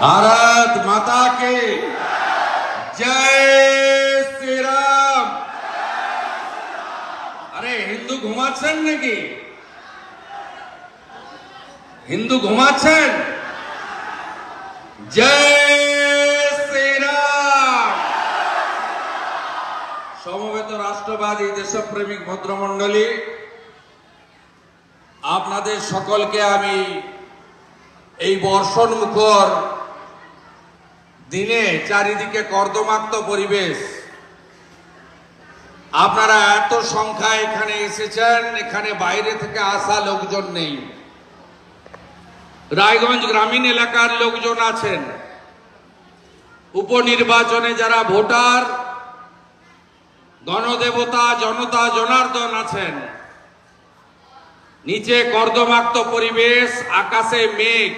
भारत माता के जय श्री রাম আরে হিন্দু ঘুমাচ্ছেন নাকি হিন্দু ঘুমাচ্ছেন জয় শ্রীরাম সমবেত রাষ্ট্রবাদী দেশপ্রেমিক ভদ্রমণ্ডলী আপনাদের সকলকে আমি এই বর্ষণ মুখর দিনে চারিদিকে কর্দমাক্ত পরিবেশ। আপনারা এত সংখ্যা এখানে এসেছেন, এখানে বাইরে থেকে আসা লোকজন নেই। রায়গঞ্জ গ্রামীণ এলাকার লোকজন আছেন। উপনির্বাচনে যারা ভোটার, গণদেবতা, জনতা, জনার্দন আছেন। নিচে কর্দমাক্ত পরিবেশ, আকাশে মেঘ।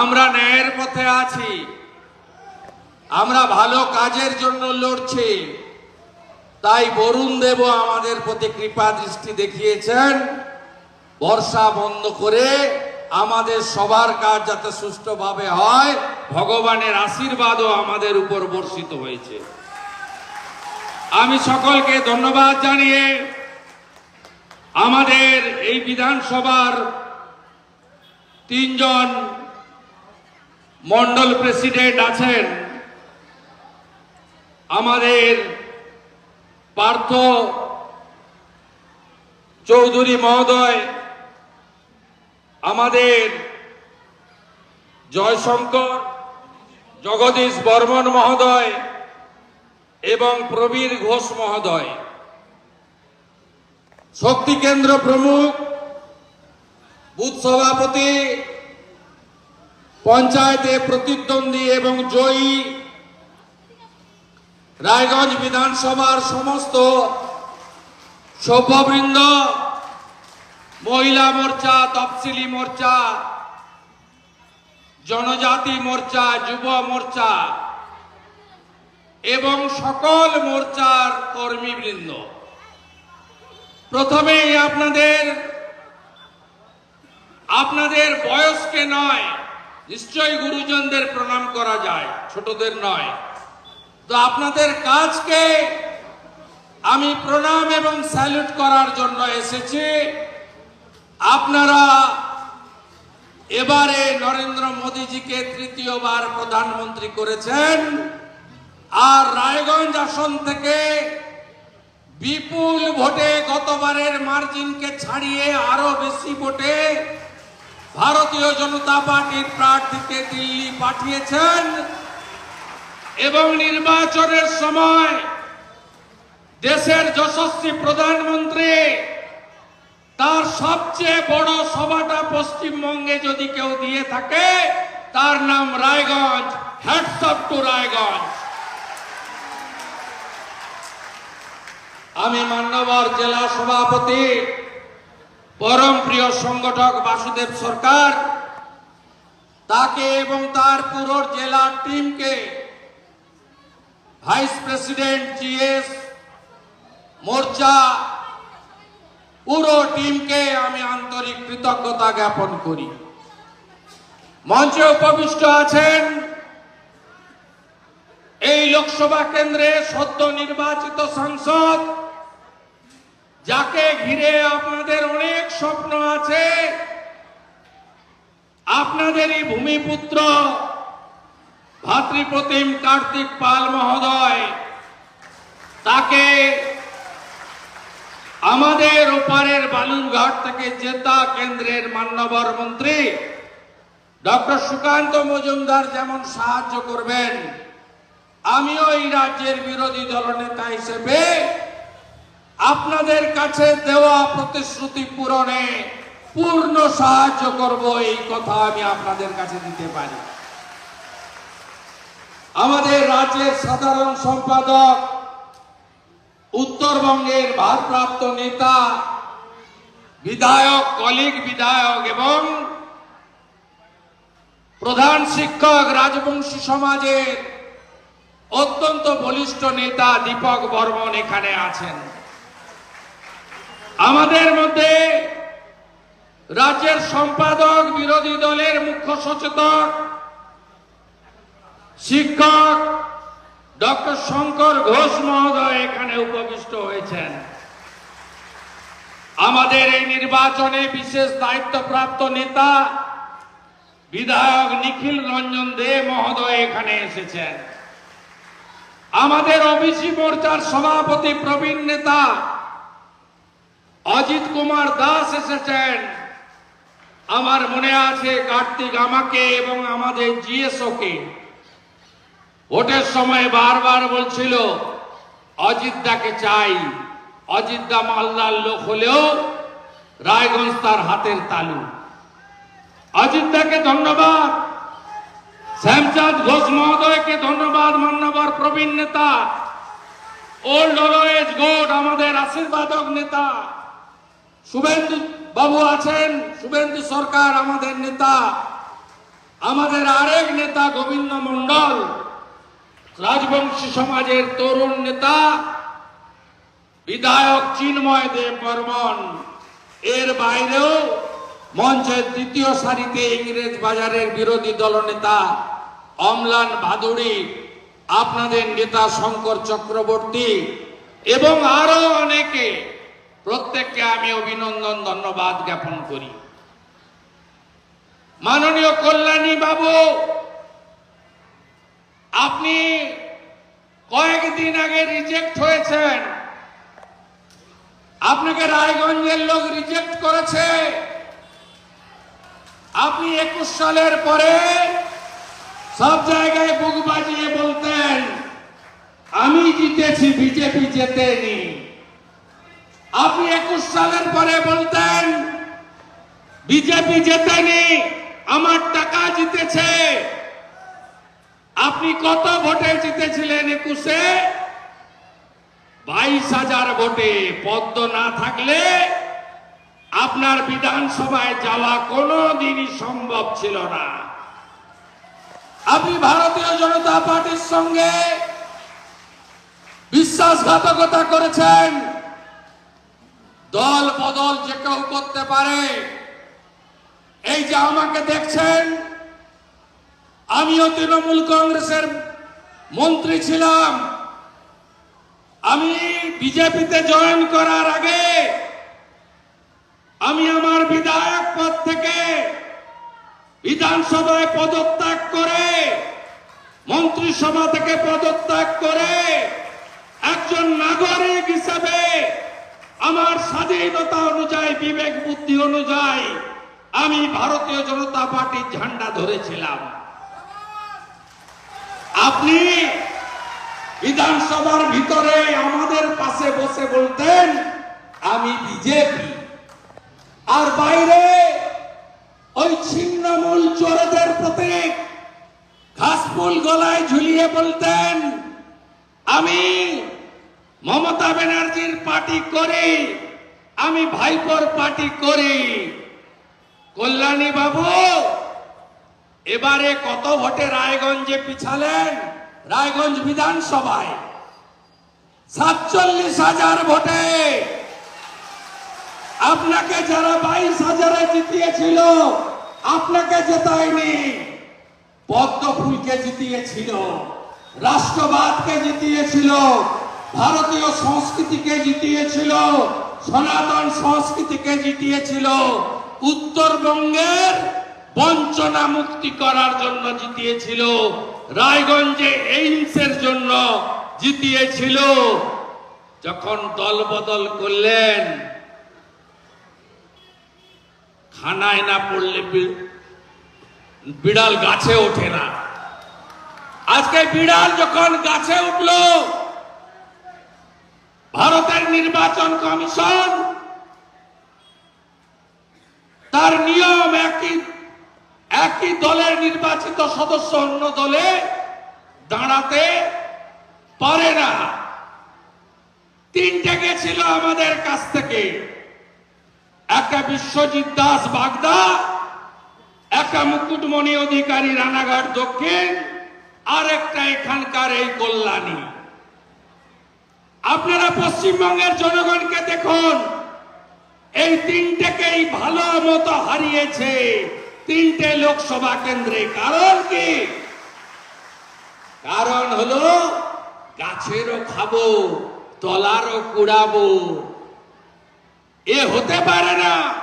আমরা ন্যায়ের পথে আছি। আমরা ভালো কাজের জন্য লড়ছি। তাই বরুণ দেব আমাদের প্রতি কৃপা দৃষ্টি দেখিয়েছেন। বর্ষা বন্ধ করে আমাদের সবার কাজ যাতে সুষ্ঠুভাবে হয়, ভগবানের আশীর্বাদও আমাদের উপর বর্ষিত হয়েছে। আমি সকলকে ধন্যবাদ জানিয়ে আমাদের এই বিধানসভার তিনজন মন্ডল প্রেসিডেন্ট আছেন আমাদের পার্থ চৌধুরী মহোদয়, আমাদের জয়শঙ্কর, জগদীশ বর্মন মহোদয় এবং প্রবীর ঘোষ মহোদয়। শক্তি কেন্দ্র প্রমুখ, বুথ সভাপতি পঞ্চায়েতে প্রতিদ্বন্দ্বী এবং জয়ী রায়গঞ্জ বিধানসভার সমস্ত সভ্যবৃন্দ মহিলা মোর্চা, তফসিলি মোর্চা, জনজাতি মোর্চা, যুব মোর্চা এবং সকল মোর্চার কর্মীবৃন্দ। প্রথমেই আপনাদের আপনাদের বয়সকে নয় নিশ্চয়ই গুরুজনদের প্রণাম করা যায়, ছোটদের নয়। তো আপনাদের কাজকে আমি প্রণাম এবং স্যালুট করার জন্য এসেছি। আপনারা এবারে নরেন্দ্র মোদীজিকে তৃতীয়বার প্রধানমন্ত্রী করেছেন আর রায়গঞ্জ আসন থেকে বিপুল ভোটে গতবারের মার্জিনকে ছাড়িয়ে আরও বেশি ভোটে ভারতীয় জনতা পার্টির প্রার্থীকে দিল্লি পাঠিয়েছেন। এবং নির্বাচনের সময় দেশের যশস্বী প্রধানমন্ত্রী, তার সবচেয়ে বড় সভাটা পশ্চিমবঙ্গে যদি কেউ দিয়ে থাকে, তার নাম রায়গঞ্জ হ্যাটসঅপ টু রায়গঞ্জ। আমি মান্যবর জেলা সভাপতি পরম প্রিয় সংগঠক বাসুদেব সরকার, তাকে এবং তার পুরো জেলার টিমকে ভাইস প্রেসিডেন্ট জিএস মোর্চা পুরো টিমকে আমি আন্তরিক কৃতজ্ঞতা জ্ঞাপন করি। মঞ্চে উপবিষ্ট আছেন এই লোকসভা কেন্দ্রে সদ্য নির্বাচিত সাংসদ যাকে ঘিরে আপনাদের অনেক স্বপ্ন আছে, আপনাদেরই ভূমিপুত্র ভাতৃপ্রতিম কার্তিক পাল মহোদয়, তাকে আমাদের ওপারের বালুরঘাট থেকে জেতা কেন্দ্রের মান্যবর মন্ত্রী ডক্টর সুকান্ত মজুমদার যেমন সাহায্য করবেন, আমিও এই রাজ্যের বিরোধী দলনেতা হিসেবে আপনাদের কাছে দেওয়া প্রতিশ্রুতি পূরণে পূর্ণ সাহায্য করব, এই কথা আমি আপনাদের কাছে দিতে পারি। আমাদের রাজ্যের সাধারণ সম্পাদক, উত্তরবঙ্গের ভারপ্রাপ্ত নেতা, বিধায়ক, কলিগ বিধায়ক এবং প্রধান শিক্ষক রাজবংশী সমাজের অত্যন্ত বলিষ্ঠ নেতা দীপক বর্মন এখানে আছেন। আমাদের মধ্যে রাজ্যের সম্পাদক বিরোধী দলের মুখ্য সচেতক, শিক্ষক ডক্টর শঙ্কর ঘোষ মহোদয় এখানে উপবিষ্ট হয়েছেন। আমাদের এই নির্বাচনে বিশেষ দায়িত্বপ্রাপ্ত নেতা বিধায়ক নিখিল রঞ্জন দে মহোদয় এখানে এসেছেন। আমাদের ওবিসি মোর্চার সভাপতি প্রবীণ নেতা অজিত কুমার দাস এসেছেন। আমার মনে আছে কার্তিক আমাকে এবং আমাদের জিএসও কে ভোটের সময় বারবার বলছিল, অজিত দাকে চাই। অজিত দা মালদার লোক হলেও রায়গঞ্জ তার হাতের তালু। অজিত দাকে ধন্যবাদ। শ্যামচাঁদ ঘোষ মহোদয়কে ধন্যবাদ মান্যবর প্রবীণ নেতা। ওল্ড অলওয়েজ গোড আমাদের আশীর্বাদক নেতা। শুভেন্দু বাবু আছেন। শুভেন্দু সরকার আমাদের নেতা। আমাদের আরেক নেতা গোবিন্দ মন্ডল রাজবংশী সমাজের তরুণ নেতা, বিধায়ক চিন্ময় দেব বর্মন। এর বাইরেও মঞ্চের দ্বিতীয় সারিতে ইংরেজ বাজারের বিরোধী দলনেতা অমলান ভাদুড়ি, আপনাদের নেতা শঙ্কর চক্রবর্তী এবং আরও অনেকে প্রত্যেককে আমি অভিনন্দন, ধন্যবাদ জ্ঞাপন করি। মাননীয় কল্যাণী বাবু, আপনি কয়েকদিন আগে রিজেক্ট হয়েছেন। আপনাকে রায়গঞ্জের লোক রিজেক্ট করেছে। আপনি একুশ সালের পরে সব জায়গায় বুক বাজিয়ে বলতেন, আমি জিতেছি, বিজেপি জেতেনি। আপনি একুশ সালের পরে বলতেন, বিজেপি জেতেনি, আমার টাকা জিতেছে। আপনি কত ভোটে জিতেছিলেন একুশে? বাইশ হাজার ভোটে। পদ্ম না থাকলে আপনার বিধানসভায় যাওয়া কোনো দিনই সম্ভব ছিল না। আপনি ভারতীয় জনতা পার্টির সঙ্গে বিশ্বাসঘাতকতা করেছেন। দল বদল যে কেউ করতে পারে। এই যে আমাকে দেখছেন, আমিও তৃণমূল কংগ্রেসের মন্ত্রী ছিলাম। আমি বিজেপিতে জয়েন করার আগে আমি আমার বিধায়ক পদ থেকে বিধানসভায় পদত্যাগ করে, মন্ত্রিসভা থেকে পদত্যাগ করে একজন নাগরিক হিসেবে আমার স্বাধীনতা অনুযায়ী, বিবেক বুদ্ধি অনুযায়ী আমি ভারতীয় জনতা পার্টির ঝান্ডা ধরেছিলাম। আপনি বিধানসভার ভিতরে আমাদের পাশে বসে বলতেন, আমি বিজেপি। আর বাইরে ওই ছিন্নমূল চোরদের প্রতীক, ঘাসফুল গলায় ঝুলিয়ে বলতেন, আমি মমতা ব্যানার্জির পার্টি করি, আমি ভাইপোর পার্টি করি। কল্যাণী বাবু এবারে কত ভোটে রায়গঞ্জে পিছালেন? রায়গঞ্জ বিধানসভায় সাতচল্লিশ হাজার ভোটে। আপনাকে যারা বাইশ হাজারে জিতিয়েছিল, আপনাকে জেতায়নি। পদ্ম ফুলকে জিতিয়েছিল, রাষ্ট্রবাদকে জিতিয়েছিল ভারতীয় সংস্কৃতিকে জিতিয়েছিল, সনাতন সংস্কৃতিকে জিতিয়েছিল, উত্তরবঙ্গের বঞ্চনা মুক্তি করার জন্য জিতিয়েছিল, রায়গঞ্জে এইমসের জন্য জিতিয়েছিল। যখন দল বদল করলেন, খানায় না পড়লে বিড়াল গাছে ওঠে না। আজকে বিড়াল যখন গাছে উঠল ভারতের নির্বাচন কমিশন, তার নিয়ম একই একই দলের নির্বাচিত সদস্য অন্য দলে দাঁড়াতে পারে না। তিনটে গেছিল আমাদের কাছ থেকে। একটা বিশ্বজিৎ দাস বাগদা, একটা মুকুটমণি অধিকারী রানাঘাট দক্ষিণ, আর একটা এখানকার এই কল্যাণী। আপনারা পশ্চিমবঙ্গের জনগণকে দেখুন। এই তিনটেকেই ভালো মতো হারিয়েছে তিনটে লোকসভা কেন্দ্রে। কারণ কি? কারণ হলো গাছেরও খাব, তলারও কুড়াবো। এ হতে পারে না।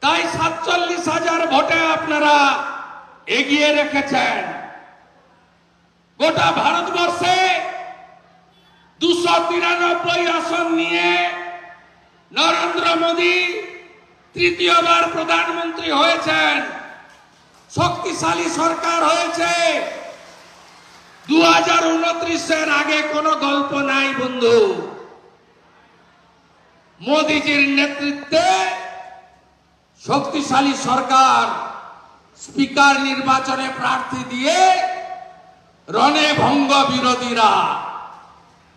তাই সাতচল্লিশ হাজার ভোটে আপনারা এগিয়ে রেখেছেন। গোটা ভারতবর্ষে দুশো তিরানব্বই আসন নিয়ে নরেন্দ্র মোদী তৃতীয়বার প্রধানমন্ত্রী হয়েছেন। শক্তিশালী সরকার হয়েছে। দু হাজার উনত্রিশের আগে কোনো গল্প নাই, বন্ধু। মোদিজির নেতৃত্বে শক্তিশালী সরকার স্পিকার নির্বাচনে প্রার্থী দিয়ে রণে ভঙ্গ বিরোধীরা।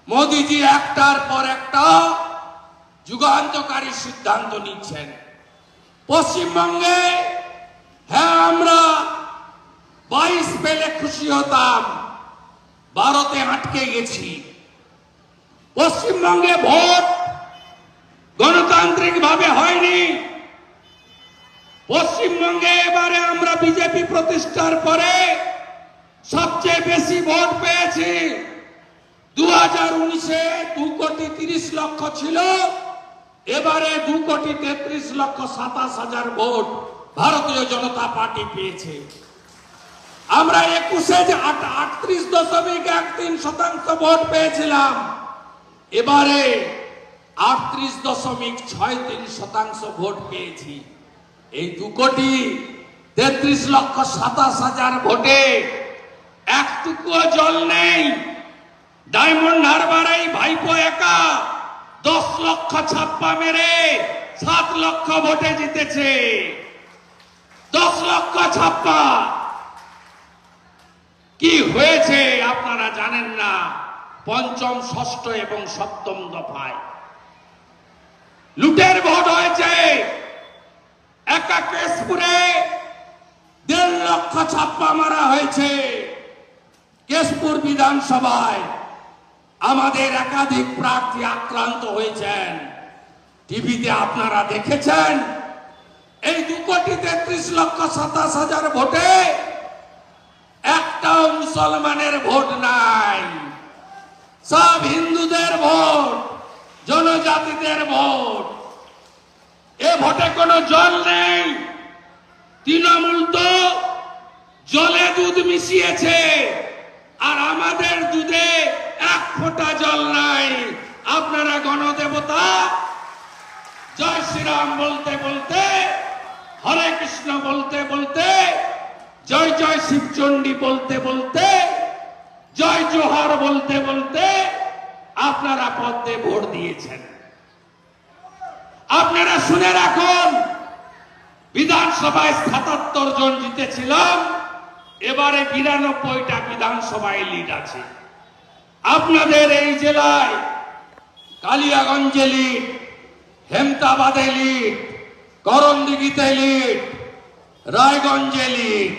মোদিজি একটার পর একটা যুগান্তকারী সিদ্ধান্ত নিচ্ছেন। পশ্চিমবঙ্গে হ্যাঁ আমরা বাইশ পেলে খুশি হতাম, ভারতে আটকে গেছি। পশ্চিমবঙ্গে ভোট গণতান্ত্রিক ভাবে হয়নি। পশ্চিমবঙ্গে এবারে আমরা বিজেপি প্রতিষ্ঠার পরে সবচেয়ে বেশি ভোট পেয়েছি। দু হাজার উনিশে দু কোটি তিরিশ লক্ষ ছিল। এবারে দু কোটি তেত্রিশ লক্ষ সাতাশ হাজার ভোট ভারতীয় জনতা পার্টি পেয়েছে। আমরা একুশে যে আট- আটত্রিশ দশমিক এক তিন শতাংশ ভোট পেয়েছিলাম। এবারে আটত্রিশ দশমিক ছয় তিন শতাংশ ভোট পেয়েছি। এই দু কোটি তেত্রিশ লক্ষ সাতাশ হাজার ভোটে একটুকুও জল নেই। ডায়মন্ড হারবার এই ভাইপো একা। দশ লক্ষ ছাপ্পা মেরে, সাত লক্ষ ভোটে জিতেছে। দশ লক্ষ ছাপ্পা। কি হয়েছে আপনারা জানেন না? পঞ্চম, ষষ্ঠ এবং সপ্তম দফায়। লুটের ভোট হয়েছে। একা কেশপুরে দেড় লক্ষ ছাপ্পা মারা হয়েছে। কেশপুর বিধানসভায়। আমাদের একাধিক প্রার্থী আক্রান্ত হয়েছেন। টিভিতে আপনারা দেখেছেন, এই দু কোটি তেত্রিশ লক্ষ সাতাশ হাজার ভোটে একটাও মুসলমানের ভোট নাই। সব হিন্দুদের ভোট, জনজাতিদের ভোট। এ ভোটে কোনো জল নেই। তৃণমূল তো জলে দুধ মিশিয়েছে। আর আমাদের দুধে ফোঁটা জল নাই। আপনারা গণদেবতা, জয় শ্রীরাম বলতে বলতে, হরে কৃষ্ণ বলতে বলতে, জয় জয় শিবচণ্ডী বলতে বলতে, জয় জোহর বলতে বলতে আপনারা পদ্মে ভোট দিয়েছেন। আপনারা শুনে রাখুন, বিধানসভায় সাতাত্তর জন জিতেছিলাম, এবারে বিরানব্বইটা বিধানসভায় লিড আছে। আপনাদের এই জেলায় কালিয়াগঞ্জে লিড হেমতাবাদে লিড করণদিঘিতে লিড রায়গঞ্জে লিড